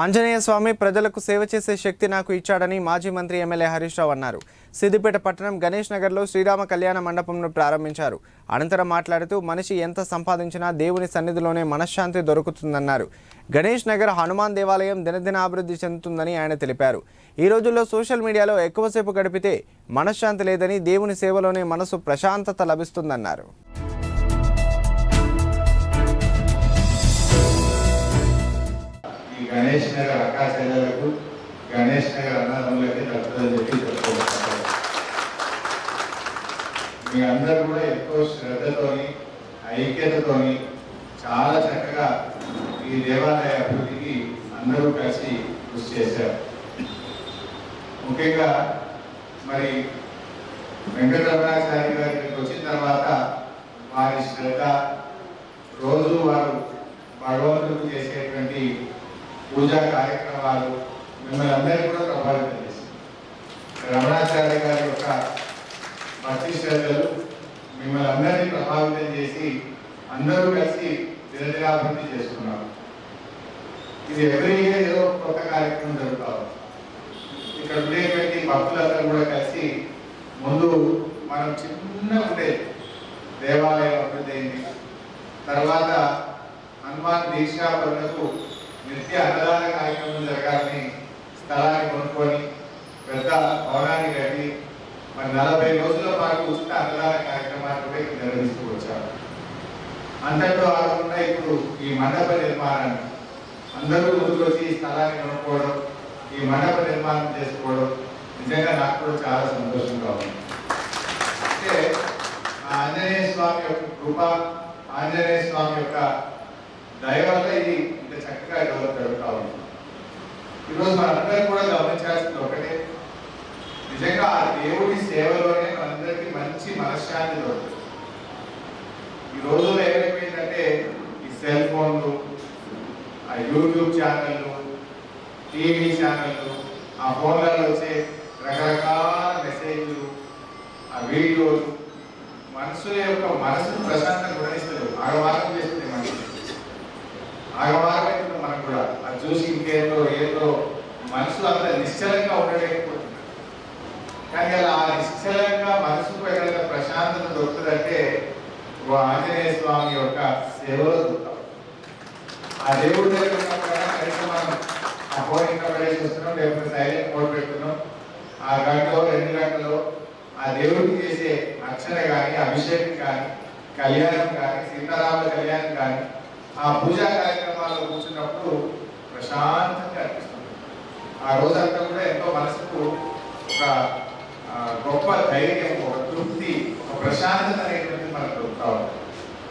ఆంజనేయ స్వామి ప్రజలకు సేవ చేసే శక్తి నాకు ఇచ్చాడని మాజీ మంత్రి ఎమ్మెల్యే హరీష్ రావు అన్నారు. సిద్దిపేట పట్టణం గణేష్ నగర్లో శ్రీరామ కళ్యాణ మండపంను ప్రారంభించారు. అనంతరం మాట్లాడుతూ మనిషి ఎంత సంపాదించినా దేవుని సన్నిధిలోనే మనశ్శాంతి దొరుకుతుందన్నారు. గణేష్ నగర్ హనుమాన్ దేవాలయం దినదినాభివృద్ధి చెందుతుందని ఆయన తెలిపారు. ఈ రోజుల్లో సోషల్ మీడియాలో ఎక్కువసేపు గడిపితే మనశ్శాంతి లేదని దేవుని సేవలోనే మనసు ప్రశాంతత లభిస్తుందన్నారు. గణేష్ నగర్ అక్కా చెల్లెలకు గణేష్ నగర్ అన్నదమ్ములకి తప్పుదని చెప్పి చెప్పుకుంటున్నారు మీ అందరూ కూడా ఎక్కువ శ్రద్ధతోని ఐక్యతతోని చాలా చక్కగా ఈ దేవాలయ అభివృద్ధికి అందరూ కలిసి కృషి చేశారు. ముఖ్యంగా మరి వెంకటరమణాచారి గారి వచ్చిన తర్వాత వారి శ్రద్ధ రోజు వారు భగవంతుడు చేసేటువంటి పూజా కార్యక్రమాలు మిమ్మల్ని అందరికీ కూడా ప్రభావితం చేసింది రమణాచార్య గారి యొక్క భక్తి శ్రద్ధలు మిమ్మల్ని అందరినీ ప్రభావితం చేసి అందరూ కలిసి దినదినాభివృద్ధి చేస్తున్నారు ఇది ఎవరి ఇయర్ ఏదో కొత్త కార్యక్రమం జరుగుతారు. ఇక్కడ ఉండేటువంటి భక్తులందరూ కూడా కలిసి ముందు మనం చిన్న ఉండే దేవాలయం అభివృద్ధి అయింది. తర్వాత హనుమాన్ దీక్షాపరులకు నిత్య అన్నదాన కార్యక్రమం జరగాలని స్థలాన్ని కొనుక్కొని పెద్ద భవనాన్ని కట్టి మరి నలభై రోజుల పాటు ఉచిత అన్నదాన కార్యక్రమాన్ని కూడా ఇక్కడ నిర్వహిస్తూ వచ్చారు. అంతట్లో ఆగకుండా ఇప్పుడు ఈ మండప నిర్మాణాన్ని అందరూ ముందుకొచ్చి ఈ స్థలాన్ని కొనుక్కోవడం ఈ మండప నిర్మాణం చేసుకోవడం నిజంగా నాకు కూడా చాలా సంతోషంగా ఉంది. అంటే ఆ ఆంజనేయ స్వామి యొక్క కృప ఆంజనేయ స్వామి యొక్క దయ వల్ల ఇది ఇంత చక్కగా ఈరోజు మనందరం కూడా గమనించాల్సింది ఒకటే. నిజంగా ఆ దేవుడి సేవలోనే మనందరికీ మంచి మనశ్శాంతి దొరుకుతుంది. ఈ రోజుల్లో ఏమైపోయిందంటే ఈ సెల్ ఫోన్లు ఆ యూట్యూబ్ ఛానళ్ళు టీవీ ఛానళ్ళు ఆ ఫోన్లలో వచ్చే రకరకాల మెసేజ్లు ఆ వీడియోలు మనుషుల యొక్క మనసును ప్రశాంతంగా గుణిస్తలేవు. ఆడవారం చేస్తుంది మనిషి ఆడవారం అవుతుంది మనకు కూడా అది చూసి ఇంకేందో ఏదో మనసు అంత నిశ్చలంగా ఉండలేకపోతుంది గల ఆ నిశ్చలంగా మనసుకు ఎక్కడ ప్రశాంతత దొరుకుతుందంటే ఓ ఆంజనేయ స్వామి యొక్క సేవలో దొరుకుతాం. ఆ దేవుడి దగ్గర కనీసం మనం ఆ ఫోన్ ఇంకా పడేసి లేకపోతే సైలెంట్ మోడ్ పెడుతున్నాం. ఆ గంటలో రెండు గంటలో ఆ దేవుడికి చేసే అర్చన కానీ అభిషేకం కానీ కళ్యాణం కానీ సీతారాముల కళ్యాణం కానీ ఆ పూజా కార్యక్రమాల్లో కూర్చున్నప్పుడు ప్రశాంతంగా అనిపిస్తుంది. ఆ రోజంతా కూడా ఎంతో మనసుకు ఒక గొప్ప ధైర్యం ఒక తృప్తి ఒక ప్రశాంతత అనేటువంటిది మనకు కావాలి